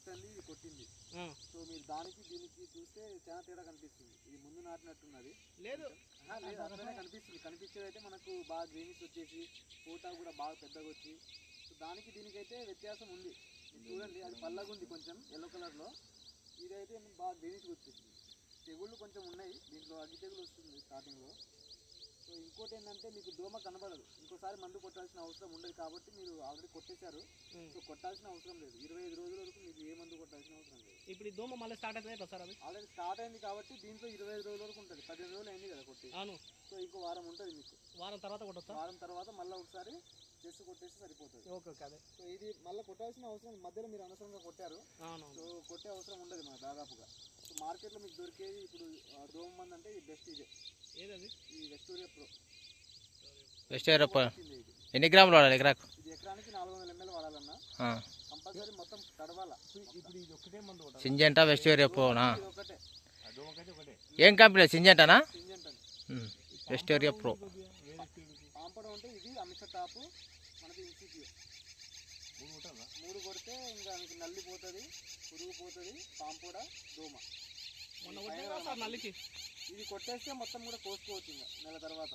కొట్టండి ఇది కొట్టింది. సో మీరు దానికి దీనికి చూస్తే చాలా తేడా కనిపిస్తుంది. ఇది ముందు నాటినట్టున్నది. లేదు. లేదు అట్లనే కనిపిస్తుంది. కనిపించేది అయితే మనకు బాగా గ్రీనిష్ వచ్చేసి పూట కూడా బాగా పెద్దగా వచ్చి సో దానికి దీనికైతే వ్యత్యాసం ఉంది. చూడండి అది పల్లగా ఉంది కొంచెం ఎల్లో కలర్లో ఇదైతే బాగా గ్రీనిష్ వచ్చేసింది. తెగుళ్ళు కొంచెం ఉన్నాయి. దీంట్లో అగ్గి తెగులు వస్తుంది స్టార్టింగ్లో సో ఇంకోటి ఏంటంటే మీకు దోమ కనబడదు. ఇంకోసారి మందు కొట్టాల్సిన అవసరం ఉండదు కాబట్టి మీరు ఆల్రెడీ కొట్టేశారు. సో కొట్టాల్సిన అవసరం లేదు. ఇరవై ఐదు రోజుల వరకు మీకు ఏ మందు కొట్టాల్సిన అవసరం లేదు. ఇప్పుడు ఈ దోమ మళ్ళీ స్టార్ట్ అవుతుంది ఎట్లా సార్ అది? ఆల్రెడీ స్టార్ట్ అయింది కాబట్టి దీంట్లో ఇరవై ఐదు రోజుల వరకు ఉంటుంది. పదిహేను రోజులు అయింది కదా కొట్టి అవును. సో ఇంకో వారం ఉంటుంది మీకు. వారం తర్వాత కొట్టొచ్చా? వారం తర్వాత మళ్ళీ ఒకసారి జస్ట్ కొట్టేస్తే సరిపోతుంది. ఓకే ఓకే అదే. సో ఇది మళ్ళీ కొట్టాల్సిన అవసరం మధ్యలో మీరు అనవసరంగా కొట్టారు. సో కొట్టే అవసరం ఉండదు మనకు దాదాపుగా. సో మార్కెట్లో మీకు దొరికేది ఇప్పుడు దోమ మంది అంటే ఇది బెస్ట్ ఇదే. ఏదది? ఈ వెస్టోరియా ప్రో ఇది ఎన్ని గ్రాములు వాడాలి ఎకరాకు? ఇది ఎకరానికి నాలుగు వందల ఎంఎల్ వాడాలన్నా. ఆ. కంపల్సరీ మొత్తం తడవాల. ఇప్పుడు ఇది ఒకటే మందు సింజెంటా వెస్ట్ ఏరియపోనా ఇది ఒకటే ఒకటే. ఏం కంపెనీ సింజెంటానా? సింజెంట్. అని వెస్ట్ ఏరియా ప్రో పాంపడం అంటే ఇది అమిష టాపు ఇన్సిపి మూడు కొడితే ఇంకా మీకు నల్లి పోతుంది పురుగు పోతుంది పాంపొడ దోమ. మొన్న నల్లికి? ఇది కొట్టేస్తే మొత్తం కూడా కోసుకోవచ్చు ఇంకా నెల తర్వాత.